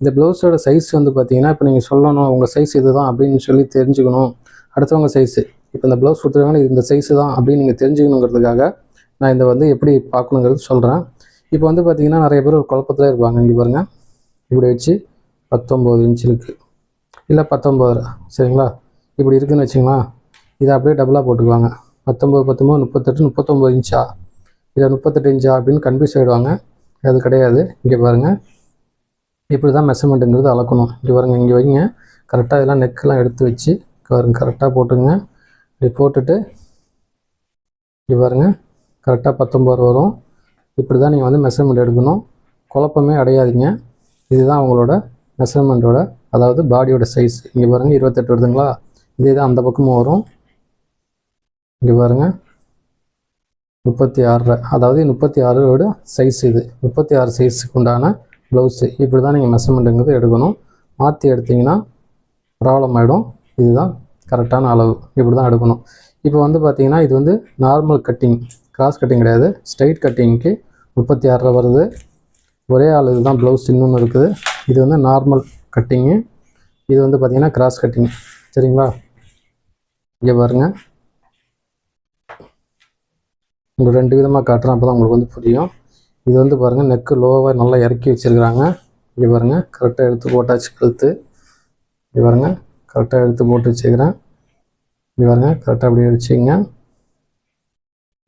இந்த ப்ளவுஸோட சைஸ் வந்து பார்த்தீங்கன்னா இப்போ நீங்கள் சொல்லணும் உங்கள் சைஸ் இது தான் அப்படின்னு சொல்லி தெரிஞ்சுக்கணும். அடுத்தவங்க சைஸு இப்போ இந்த ப்ளவுஸ் கொடுத்துருக்காங்க இது இந்த சைஸு தான் அப்படின்னு நீங்கள் தெரிஞ்சுக்கணுங்கிறதுக்காக நான் இந்த வந்து எப்படி பார்க்கணுங்கிறது சொல்கிறேன் இப்போ வந்து பார்த்தீங்கன்னா நிறைய பேர் குழப்பத்தில் இருப்பாங்க. இங்கே பாருங்கள் இப்படி வச்சு பத்தொம்போது இன்ச் இருக்குது இல்லை பத்தொம்போது சரிங்களா? இப்படி இருக்குன்னு வச்சுங்களேன். இதை அப்படியே டபுளாக போட்டுக்குவாங்க. பத்தொம்போது பத்தொம்போது முப்பத்தெட்டு முப்பத்தொம்போது இன்ச்சா இல்லை முப்பத்தெட்டு இன்ச்சா அப்படின்னு கன்ஃபியூஸ் ஆகிடுவாங்க அது கிடையாது. இங்கே பாருங்கள் இப்படி தான் மெஷர்மெண்ட்டுங்கிறது அளக்கணும். இப்படி பாருங்கள் இங்கே வைங்க. கரெக்டாக இதெல்லாம் நெக்கெல்லாம் எடுத்து வச்சு பாருங்க கரெக்டாக போட்டுங்க. இப்படி போட்டுட்டு இப்படி பாருங்க கரெக்டாக பத்தொம்பது வரும். இப்படி தான் நீங்கள் வந்து மெஷர்மெண்ட் எடுக்கணும். குழப்பமே அடையாதீங்க. இதுதான் அவங்களோட மெஷர்மெண்ட்டோட அதாவது பாடியோட சைஸ் இங்கே பாருங்கள் இருபத்தெட்டு வருதுங்களா? இதே தான் அந்த பக்கமும் வரும். இங்கே பாருங்கள் முப்பத்தி ஆறு அதாவது முப்பத்தி ஆறோட சைஸ் இது. முப்பத்தி ஆறு சைஸுக்கு உண்டான ப்ளவுஸு. இப்படி தான் நீங்கள் மெஷர்மெண்ட்டுங்கிறது எடுக்கணும். மாற்றி எடுத்தீங்கன்னா ப்ராப்ளம் ஆகிடும் இதுதான் கரெக்டான அளவு. இப்படி தான் எடுக்கணும். இப்போ வந்து பார்த்தீங்கன்னா இது வந்து நார்மல் கட்டிங் கிராஸ் கட்டிங் கிடையாது. ஸ்ட்ரைட் கட்டிங்க்கு முப்பத்தி ஆறுரூவா வருது. ஒரே ஆள் இதுதான் ப்ளவுஸ் இன்னொன்று இருக்குது. இது வந்து நார்மல் கட்டிங்கு இது வந்து பார்த்திங்கன்னா கிராஸ் கட்டிங் சரிங்களா? இங்கே பாருங்கள் உங்களுக்கு ரெண்டு விதமாக காட்டுறேன். அப்போ தான் உங்களுக்கு வந்து புரியும். இது வந்து பாருங்கள் நெக்கு லோவாக நல்லா இறக்கி வச்சுருக்குறாங்க. இப்படி பாருங்கள் கரெக்டாக எடுத்து போட்டாச்சு கழுத்து. இப்படி பாருங்கள் கரெக்டாக எடுத்து போட்டு வச்சுக்கிறேன் இப்படி பாருங்கள் கரெக்டாக அப்படி அடிச்சிங்க.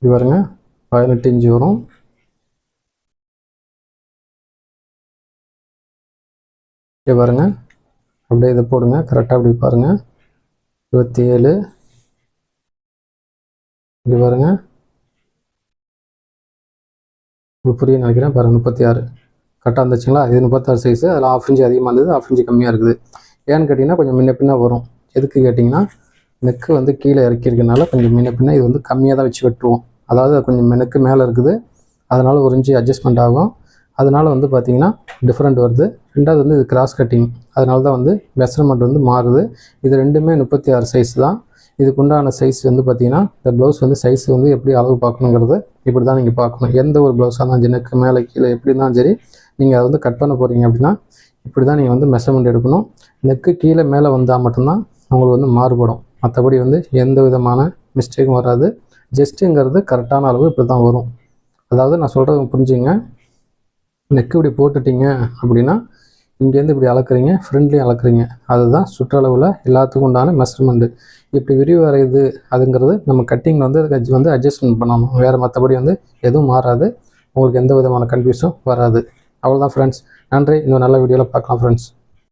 இப்படி பாருங்கள் பதினெட்டு இன்ச்சு வரும். இப்படி பாருங்கள் அப்படியே இதை போடுங்க கரெக்டாக அப்படி பாருங்கள் இருபத்தி ஏழு. இப்படி பாருங்கள் புரிய நினைக்கிறேன். பாருங்கள் முப்பத்தி ஆறு. கரெக்டாக இருந்துச்சுங்களா இது முப்பத்தாறு சைஸு அதில் ஆஃப் இன்ச்சு அதிகமாக இருந்தது ஆஃப் இன்ச்சு கம்மியாக இருக்குது. ஏன்னு கேட்டிங்கன்னா கொஞ்சம் முன்ன பின்ன வரும். எதுக்கு கேட்டிங்கன்னா நெக்கு வந்து கீழே இறக்கியிருக்கனால கொஞ்சம் முன்ன பின்ன இது வந்து கம்மியாக தான் வச்சு வெட்டுவோம். அதாவது கொஞ்சம் நெக்கு மேலே இருக்குது. அதனால் ஒரு இன்ச்சு அட்ஜஸ்ட்மெண்ட் ஆகும். அதனால் வந்து பார்த்திங்கன்னா டிஃப்ரெண்ட் வருது. ரெண்டாவது வந்து இது கிராஸ் கட்டிங் அதனால தான் வந்து மெஷர்மெண்ட் வந்து மாறுது. இது ரெண்டுமே முப்பத்தி ஆறு சைஸ் தான். இதுக்கு உண்டான சைஸ் வந்து பார்த்தீங்கன்னா இந்த ப்ளவுஸ் வந்து சைஸ் வந்து எப்படி அளவு பார்க்கணுங்கிறது இப்படி தான் நீங்கள் பார்க்கணும். எந்த ஒரு ப்ளவுஸாக இருந்தாலும் சரி நெக்கு மேலே கீழே எப்படி இருந்தாலும் சரி நீங்கள் அதை வந்து கட் பண்ண போகிறீங்க அப்படின்னா இப்படி தான் நீங்கள் வந்து மெஷர்மெண்ட் எடுக்கணும். நெக்கு கீழே மேலே வந்தால் மட்டும்தான் உங்களுக்கு வந்து மாறுபடும். மற்றபடி வந்து எந்த விதமான மிஸ்டேக்கும் வராது. ஜஸ்ட்டுங்கிறது கரெக்டான அளவு இப்படி தான் வரும். அதாவது நான் சொல்கிறது புரிஞ்சுங்க நெக்கு இப்படி போட்டுட்டீங்க அப்படின்னா இங்கேருந்து இப்படி அளக்குறீங்க ஃப்ரெண்ட்லேயும் அளக்குறீங்க. அதுதான் சுற்றளவில் எல்லாத்துக்கும் உண்டான மெஷர்மெண்ட்டு இப்படி விரிவு வரையுது அதுங்கிறது நம்ம கட்டிங்கில் வந்து அதுக்கு வந்து அட்ஜஸ்ட்மெண்ட் பண்ணணும். வேறு மற்றபடி வந்து எதுவும் மாறாது. உங்களுக்கு எந்த விதமான கன்ஃபியூஸும் வராது. அவ்வளோதான் ஃப்ரெண்ட்ஸ் நன்றி. இன்னும் நல்ல வீடியோவில் பார்க்கலாம் ஃப்ரெண்ட்ஸ்